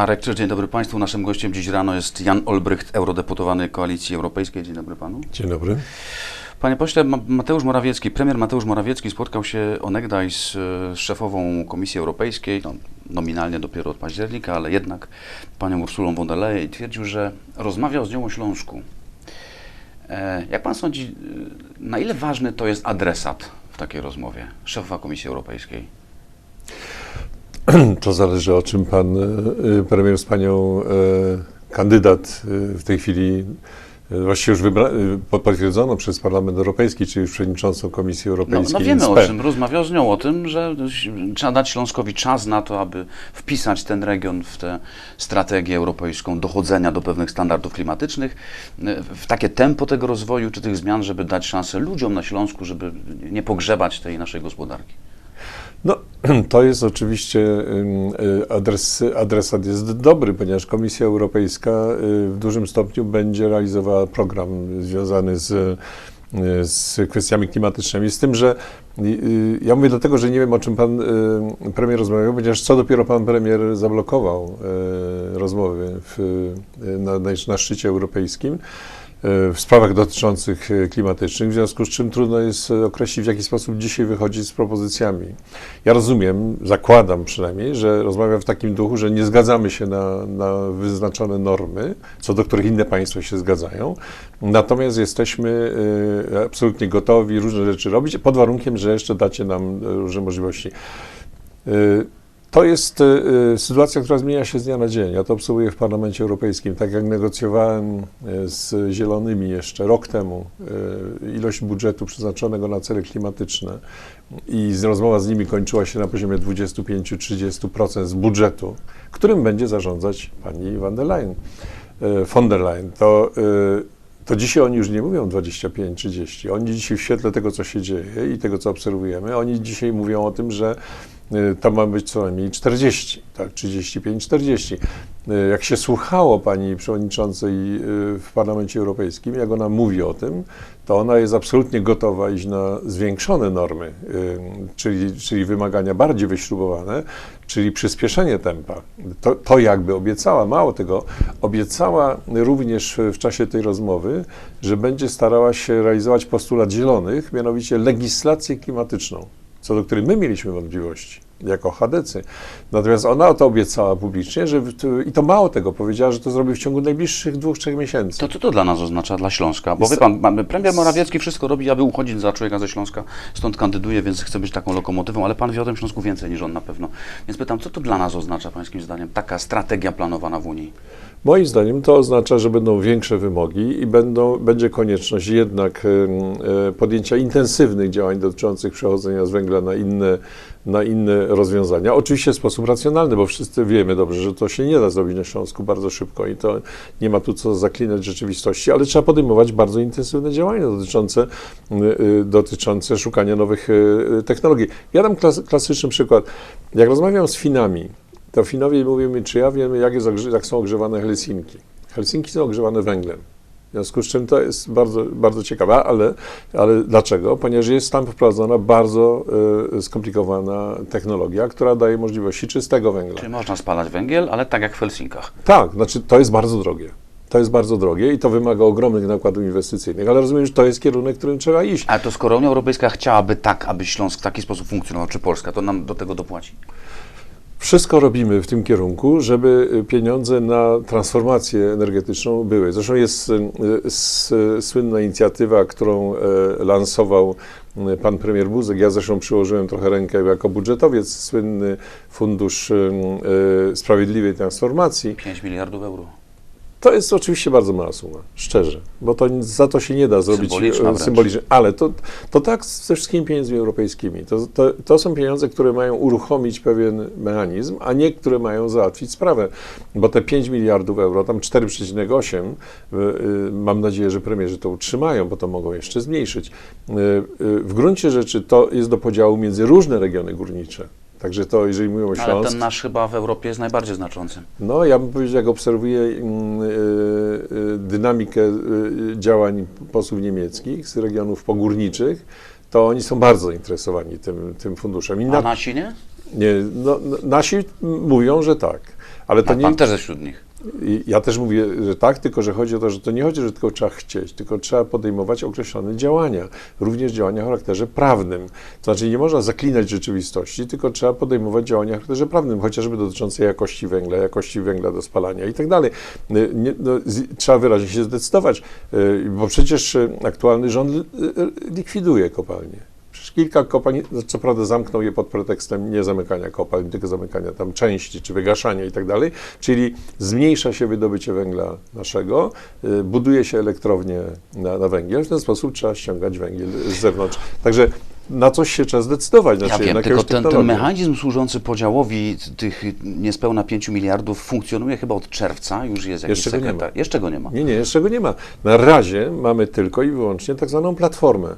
Marek Czyż, dzień dobry Państwu. Naszym gościem dziś rano jest Jan Olbrycht, eurodeputowany Koalicji Europejskiej. Dzień dobry Panu. Dzień dobry. Panie pośle, Ma- Mateusz Morawiecki, premier Mateusz Morawiecki spotkał się onegdaj z, z szefową Komisji Europejskiej, no, nominalnie dopiero od października, ale jednak panią Ursulą von der Leyen i twierdził, że rozmawiał z nią o Śląsku. E, jak pan sądzi, na ile ważny to jest adresat w takiej rozmowie szefa Komisji Europejskiej? To zależy o czym pan e, e, premier z panią e, kandydat w tej chwili właściwie już potwierdzono przez Parlament Europejski, czyli już przewodniczącą Komisji No, Europejskiej. no wiemy o czym. Rozmawiał z nią o tym, że trzeba dać Śląskowi czas na to, aby wpisać ten region w tę strategię europejską dochodzenia do pewnych standardów klimatycznych, w takie tempo tego rozwoju czy tych zmian, żeby dać szansę ludziom na Śląsku, żeby nie pogrzebać tej naszej gospodarki. To jest oczywiście y, adres, adresat jest dobry, ponieważ Komisja Europejska y, w dużym stopniu będzie realizowała program związany z, y, z kwestiami klimatycznymi. Z tym, że ja mówię dlatego, że nie wiem o czym pan premier rozmawiał, ponieważ co dopiero pan premier zablokował rozmowy w, na, na szczycie europejskim w sprawach dotyczących e, klimatycznych, w związku z czym trudno jest e, określić, w jaki sposób dzisiaj wychodzi z propozycjami. Ja rozumiem, zakładam przynajmniej, że rozmawia w takim duchu, że nie zgadzamy się na, na wyznaczone normy, co do których inne państwa się zgadzają, natomiast jesteśmy e, absolutnie gotowi różne rzeczy robić, pod warunkiem, że jeszcze dacie nam różne możliwości. To jest e, sytuacja, która zmienia się z dnia na dzień. Ja to obserwuję w Parlamencie Europejskim. Tak jak negocjowałem e, z Zielonymi jeszcze rok temu ilość budżetu przeznaczonego na cele klimatyczne i z- rozmowa z nimi kończyła się na poziomie 25-30% z budżetu, którym będzie zarządzać pani van der Leyen, von der Leyen, to to dzisiaj oni już nie mówią 25-30. Oni dzisiaj w świetle tego, co się dzieje i tego, co obserwujemy, oni dzisiaj mówią o tym, że y, to ma być co najmniej 40, tak, 35-40. Y, Jak się słuchało pani przewodniczącej y, w Parlamencie Europejskim, jak ona mówi o tym, to ona jest absolutnie gotowa iść na zwiększone normy, y, czyli, czyli wymagania bardziej wyśrubowane, czyli przyspieszenie tempa. To, to jakby obiecała, mało tego, obiecała również w czasie tej rozmowy, że będzie starała się realizować postulat zielonych, mianowicie legislację klimatyczną, co do której my mieliśmy wątpliwości jako chadecy. Natomiast ona to obiecała publicznie, że i to mało tego, powiedziała, że to zrobi w ciągu najbliższych dwóch, trzech miesięcy. To co to dla nas oznacza, dla Śląska? Bo wie pan, premier Morawiecki wszystko robi, aby uchodzić za człowieka ze Śląska, stąd kandyduje, więc chce być taką lokomotywą, ale pan wie o tym Śląsku więcej niż on na pewno. Więc pytam, co to dla nas oznacza, pańskim zdaniem, taka strategia planowana w Unii? Moim zdaniem to oznacza, że będą większe wymogi i będą, będzie konieczność jednak e, podjęcia intensywnych działań dotyczących przechodzenia z węgla na inne, na inne rozwiązania. Oczywiście w sposób racjonalny, bo wszyscy wiemy dobrze, że to się nie da zrobić na Śląsku bardzo szybko i to nie ma tu co zaklinać rzeczywistości, ale trzeba podejmować bardzo intensywne działania dotyczące, y, dotyczące szukania nowych y, technologii. Ja dam klas, klasyczny przykład. Jak rozmawiam z Finami, to Finowie mówią mi, czy ja wiem, jak, ogrze- jak są ogrzewane Helsinki. Helsinki są ogrzewane węglem. W związku z czym to jest bardzo, bardzo ciekawe, ale, ale dlaczego? Ponieważ jest tam wprowadzona bardzo y, skomplikowana technologia, która daje możliwości czystego węgla. Czyli można spalać węgiel, ale tak jak w Helsinkach. Tak, znaczy to jest bardzo drogie. To jest bardzo drogie i to wymaga ogromnych nakładów inwestycyjnych, ale rozumiem, że to jest kierunek, którym trzeba iść. Ale to skoro Unia Europejska chciałaby tak, aby Śląsk w taki sposób funkcjonował, czy Polska, to nam do tego dopłaci. Wszystko robimy w tym kierunku, żeby y, pieniądze na transformację energetyczną były. Zresztą jest y, słynna inicjatywa, którą e, lansował y, pan premier Buzek. Ja zresztą przyłożyłem trochę rękę jako budżetowiec, słynny Fundusz Sprawiedliwej Transformacji. 5 miliardów euro. To jest oczywiście bardzo mała suma, szczerze, bo to, za to się nie da zrobić e, symbolicznie. Ale to, to tak ze wszystkimi pieniędzmi europejskimi. To, to, to są pieniądze, które mają uruchomić pewien mechanizm, a nie które mają załatwić sprawę. Bo te 5 miliardów euro, tam 4,8, y, y, mam nadzieję, że premierzy to utrzymają, bo to mogą jeszcze zmniejszyć. W gruncie rzeczy to jest do podziału między różne regiony górnicze. Także to, jeżeli mówimy o Ale Śląsku, ten nasz chyba w Europie jest najbardziej znaczący. no, ja bym powiedział, jak obserwuję mm, y, y, dynamikę y, działań posłów niemieckich z regionów pogórniczych, to oni są bardzo zainteresowani tym, tym funduszem. I A na, nasi nie? nie, no, nasi mówią, że tak. Ale to A nie, pan też jest wśród nich. I ja też mówię, że tak, tylko że chodzi o to, że to nie chodzi, że tylko trzeba chcieć, tylko trzeba podejmować określone działania, również działania o charakterze prawnym. To znaczy nie można zaklinać rzeczywistości, tylko trzeba podejmować działania o charakterze prawnym, chociażby dotyczące jakości węgla, jakości węgla do spalania i tak dalej. No, trzeba wyraźnie się zdecydować, y, bo przecież y, aktualny rząd y, likwiduje kopalnie. Kilka kopalń, co prawda zamknął je pod pretekstem nie zamykania kopalń, tylko zamykania tam części, czy wygaszania i tak dalej, czyli zmniejsza się wydobycie węgla naszego, y, buduje się elektrownie na, na węgiel, w ten sposób trzeba ściągać węgiel z zewnątrz. Także na coś się trzeba zdecydować. Ja znaczy wiem, na tylko ten, ten mechanizm służący podziałowi tych niespełna 5 miliardów funkcjonuje chyba od czerwca, już jest jakiś Jeszcze go nie ma. sekretarz. Jeszcze go nie ma. Nie, nie, jeszcze go nie ma. Na razie mamy tylko i wyłącznie tak zwaną platformę.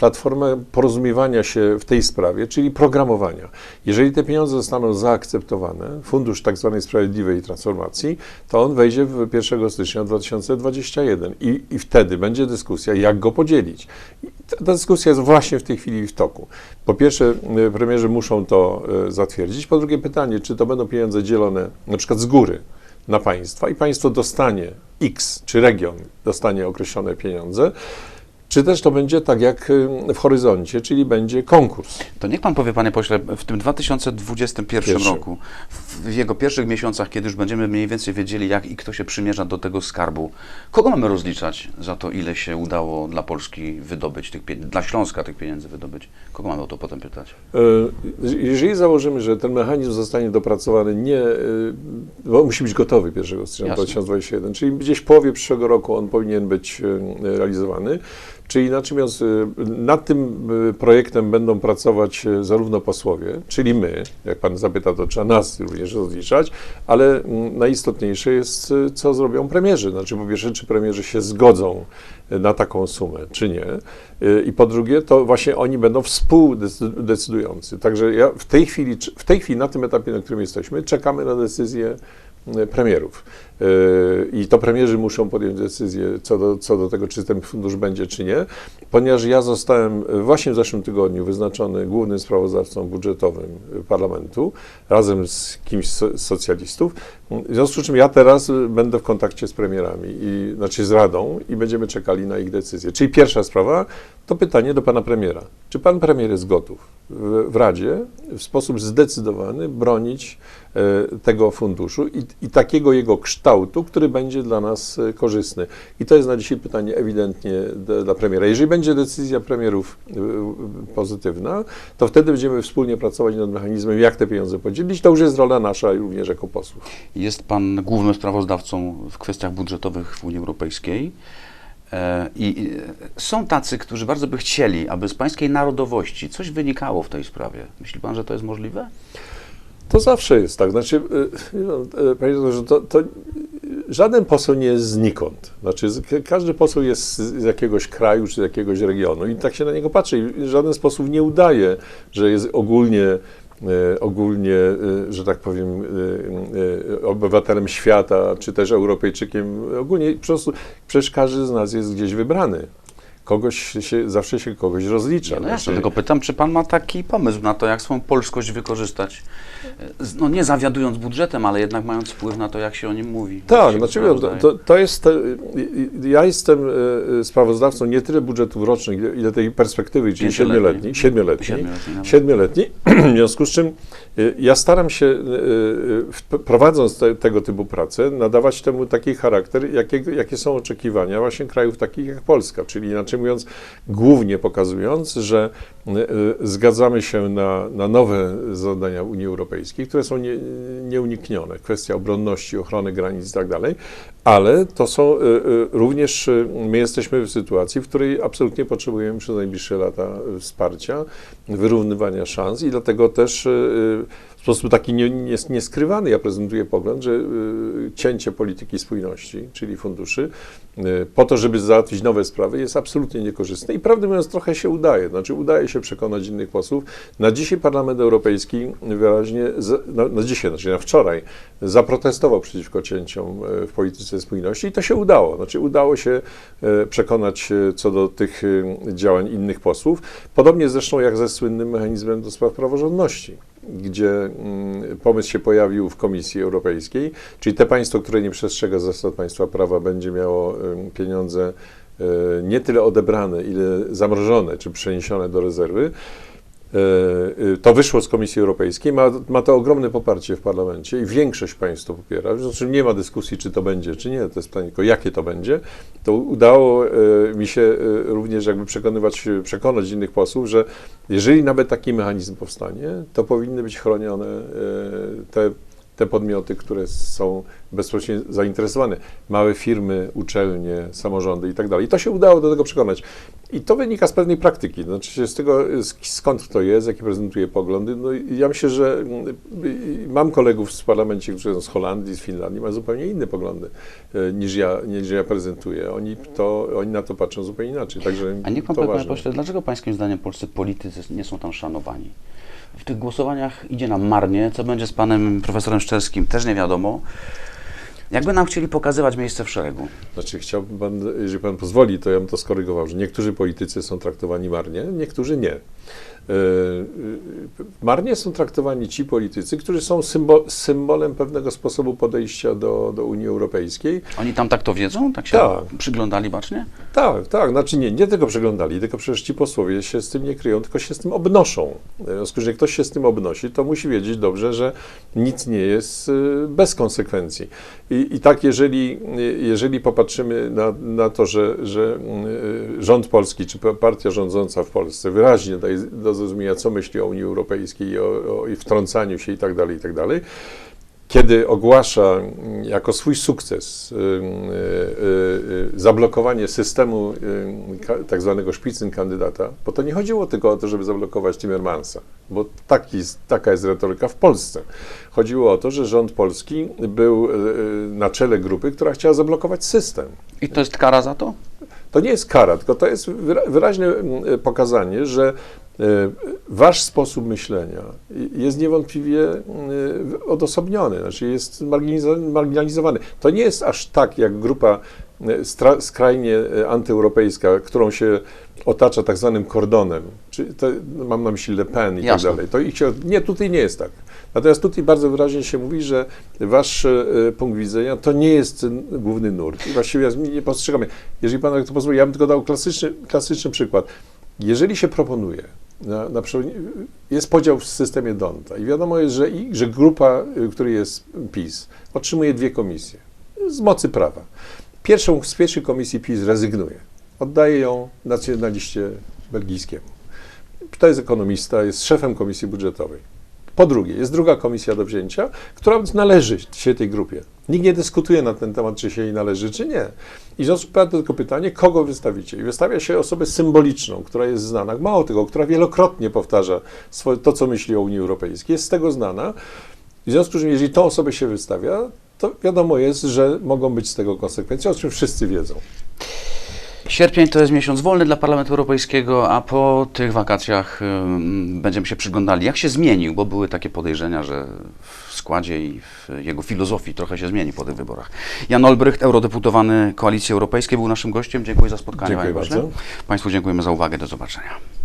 Platformę porozumiewania się w tej sprawie, czyli programowania. Jeżeli te pieniądze zostaną zaakceptowane, Fundusz tak zwanej Sprawiedliwej Transformacji, to on wejdzie w 1 stycznia 2021 i, i wtedy będzie dyskusja, jak go podzielić. Ta, ta dyskusja jest właśnie w tej chwili w toku. Po pierwsze, y, premierzy muszą to y, zatwierdzić. Po drugie, pytanie, czy to będą pieniądze dzielone na przykład z góry na państwa i państwo dostanie X, czy region dostanie określone pieniądze, czy też to będzie tak jak y, w horyzoncie, czyli będzie konkurs. To niech pan powie, panie pośle, w tym 2021 Pierwszym. roku, w jego pierwszych miesiącach, kiedy już będziemy mniej więcej wiedzieli, jak i kto się przymierza do tego skarbu, kogo mamy rozliczać za to, ile się udało dla Polski wydobyć tych dla Śląska tych pieniędzy wydobyć? Kogo mamy o to potem pytać? Y, Jeżeli założymy, że ten mechanizm zostanie dopracowany nie, y, bo musi być gotowy 1 stycznia Jasne. 2021, czyli gdzieś w połowie przyszłego roku on powinien być realizowany, czyli inaczej mówiąc, nad tym y, projektem będą pracować y, zarówno posłowie, czyli my, jak pan zapyta, to trzeba nas również rozliczać, ale mm, najistotniejsze jest, y, co zrobią premierzy. Znaczy, po pierwsze, czy premierzy się zgodzą na taką sumę, czy nie. I po drugie, to właśnie oni będą współdecydujący. Także ja w tej chwili, w tej chwili, na tym etapie, na którym jesteśmy, czekamy na decyzję premierów. Y, I to premierzy muszą podjąć decyzję co do, co do tego, czy ten fundusz będzie, czy nie, ponieważ ja zostałem y, właśnie w zeszłym tygodniu wyznaczony głównym sprawozdawcą budżetowym y, parlamentu razem z kimś z so- z socjalistów. W związku z czym ja teraz będę w kontakcie z premierami, i, znaczy z Radą i będziemy czekali na ich decyzję. Czyli pierwsza sprawa to pytanie do pana premiera. Czy pan premier jest gotów w, w Radzie w sposób zdecydowany bronić e, tego funduszu i, i takiego jego kształtu, który będzie dla nas e, korzystny? I to jest na dzisiaj pytanie ewidentnie dla premiera. Jeżeli będzie decyzja premierów e, pozytywna, to wtedy będziemy wspólnie pracować nad mechanizmem, jak te pieniądze podzielić. To już jest rola nasza również jako posłów. Jest pan głównym sprawozdawcą w kwestiach budżetowych w Unii Europejskiej. E, I są tacy, którzy bardzo by chcieli, aby z pańskiej narodowości coś wynikało w tej sprawie. Myśli pan, że to jest możliwe? To zawsze jest tak. Znaczy, y, y, no, y, panie redaktorze, to, to żaden poseł nie jest znikąd. Znaczy, każdy poseł jest z jakiegoś kraju czy z jakiegoś regionu i tak się na niego patrzy. I w żaden sposób nie udaje, że jest ogólnie, ogólnie, że tak powiem, obywatelem świata, czy też Europejczykiem. Ogólnie po prostu, przecież każdy z nas jest gdzieś wybrany. Kogoś się, zawsze się kogoś rozlicza. Nie, no Znaczy- tylko pytam, czy pan ma taki pomysł na to, jak swoją polskość wykorzystać? E, No nie zawiadując budżetem, ale jednak mając wpływ na to, jak się o nim mówi. Tak, znaczy to, to, jest, te- ja jestem e, e, sprawozdawcą nie tyle budżetów rocznych, ile- tej perspektywy, czyli siedmioletniej, Siedmioletniej nawet. siedmioletniej, w związku z czym e, ja staram się, e, e, prowadząc te, tego typu pracę, nadawać temu taki charakter, jakiego, jakie są oczekiwania właśnie krajów takich jak Polska, czyli inaczej mówiąc, głównie pokazując, że e, e, zgadzamy się na, na nowe zadania Unii Europejskiej, które są nie, nieuniknione, kwestia obronności, ochrony granic i tak dalej, ale to są e, również, my jesteśmy w sytuacji, w której absolutnie potrzebujemy przez najbliższe lata wsparcia, wyrównywania szans i dlatego też w sposób taki nie, nie, nieskrywany ja prezentuję pogląd, że e, cięcie polityki spójności, czyli funduszy, e, po to, żeby załatwić nowe sprawy, jest absolutnie niekorzystne i prawdę mówiąc trochę się udaje, znaczy udaje się przekonać innych posłów. Na dzisiaj Parlament Europejski wyraźnie, z- na, na dzisiaj, znaczy na wczoraj, zaprotestował przeciwko cięciom e, w polityce spójności i to się udało. Znaczy udało się e, przekonać e, co do tych działań innych posłów. Podobnie zresztą jak ze słynnym mechanizmem do spraw praworządności. Gdzie mm, pomysł się pojawił w Komisji Europejskiej, czyli te państwo, które nie przestrzega zasad państwa prawa, będzie miało pieniądze e, nie tyle odebrane, ile zamrożone czy przeniesione do rezerwy. E, e, To wyszło z Komisji Europejskiej, ma, ma to ogromne poparcie w parlamencie i większość państw to popiera. W związku z czym nie ma dyskusji, czy to będzie, czy nie. To jest pytanie tylko, jakie to będzie. To udało e, mi się również jakby przekonywać, przekonać innych posłów, że jeżeli nawet taki mechanizm powstanie, to powinny być chronione te, te podmioty, które są bezpośrednio zainteresowane. Małe firmy, uczelnie, samorządy i tak dalej. I to się udało do tego przekonać. I to wynika z pewnej praktyki. Znaczy z tego, skąd to jest, jakie prezentuje poglądy. No ja myślę, że mm, mam kolegów w parlamencie, którzy są z Holandii, z Finlandii, mają zupełnie inne poglądy e, niż ja, niż ja prezentuję. Oni, to, oni na to patrzą zupełnie inaczej. Także A niech pan powie, panie pośle, dlaczego pańskim zdaniem polscy politycy nie są tam szanowani? W tych głosowaniach idzie nam marnie. Co będzie z panem profesorem Szczerskim, też nie wiadomo. Jakby nam chcieli pokazywać miejsce w szeregu. Znaczy, chciałbym pan, jeżeli pan pozwoli, to ja bym to skorygował, że niektórzy politycy są traktowani marnie, niektórzy nie. E, e, Marnie są traktowani ci politycy, którzy są symbo, symbolem pewnego sposobu podejścia do, do Unii Europejskiej. Oni tam tak to wiedzą? Tak się Tak. przyglądali bacznie? Tak, tak, znaczy nie, nie tylko przeglądali, tylko przecież ci posłowie się z tym nie kryją, tylko się z tym obnoszą. W związku z tym, ktoś się z tym obnosi, to musi wiedzieć dobrze, że nic nie jest bez konsekwencji. I, i tak, jeżeli, jeżeli popatrzymy na, na to, że, że rząd polski, czy pa- partia rządząca w Polsce wyraźnie daje do zrozumienia, co myśli o Unii Europejskiej i o, o i wtrącaniu się i tak dalej, i tak dalej, kiedy ogłasza mm, jako swój sukces y, y, y, zablokowanie systemu tak zwanego szpicen kandydata, bo to nie chodziło tylko o to, żeby zablokować Timmermansa, bo taki, taka jest retoryka w Polsce. Chodziło o to, że rząd polski był na czele grupy, która chciała zablokować system. I to jest kara za to? To nie jest kara, tylko to jest wyra- wyraźne mm, pokazanie, że wasz sposób myślenia jest niewątpliwie mm, odosobniony, znaczy jest marginalizo- marginalizowany. To nie jest aż tak jak grupa e, skrajnie e, antyeuropejska, którą się otacza tak zwanym kordonem, czy to, mam na myśli Le Pen i Jasne. tak dalej. To ich się, nie, tutaj nie jest tak. Natomiast tutaj bardzo wyraźnie się mówi, że wasz e, punkt widzenia to nie jest główny nurt. I właściwie ja nie postrzegamy. Jeżeli pan to pozwoli, ja bym tylko dał klasyczny, klasyczny przykład. Jeżeli się proponuje, na, na jest podział w systemie Donta i wiadomo jest, że, że grupa, y, której jest PiS, otrzymuje dwie komisje z mocy prawa. Pierwszą z pierwszej komisji PiS rezygnuje. Oddaje ją nacjonaliście belgijskiemu. To jest ekonomista, jest szefem komisji budżetowej. Po drugie, jest druga komisja do wzięcia, która należy się tej grupie. Nikt nie dyskutuje na ten temat, czy się jej należy, czy nie. I w związku tym tylko pytanie, kogo wystawicie? I wystawia się osobę symboliczną, która jest znana, mało tego, która wielokrotnie powtarza swoje, to, co myśli o Unii Europejskiej, jest z tego znana. W związku z czym, jeżeli tą osobę się wystawia, to wiadomo jest, że mogą być z tego konsekwencje, o czym wszyscy wiedzą. Sierpień to jest miesiąc wolny dla Parlamentu Europejskiego, a po tych wakacjach ym, będziemy się przyglądali, jak się zmienił, bo były takie podejrzenia, że w składzie i w jego filozofii trochę się zmieni po tych wyborach. Jan Olbrycht, eurodeputowany Koalicji Europejskiej, był naszym gościem. Dziękuję za spotkanie. Dziękuję bardzo. Państwu dziękujemy za uwagę. Do zobaczenia.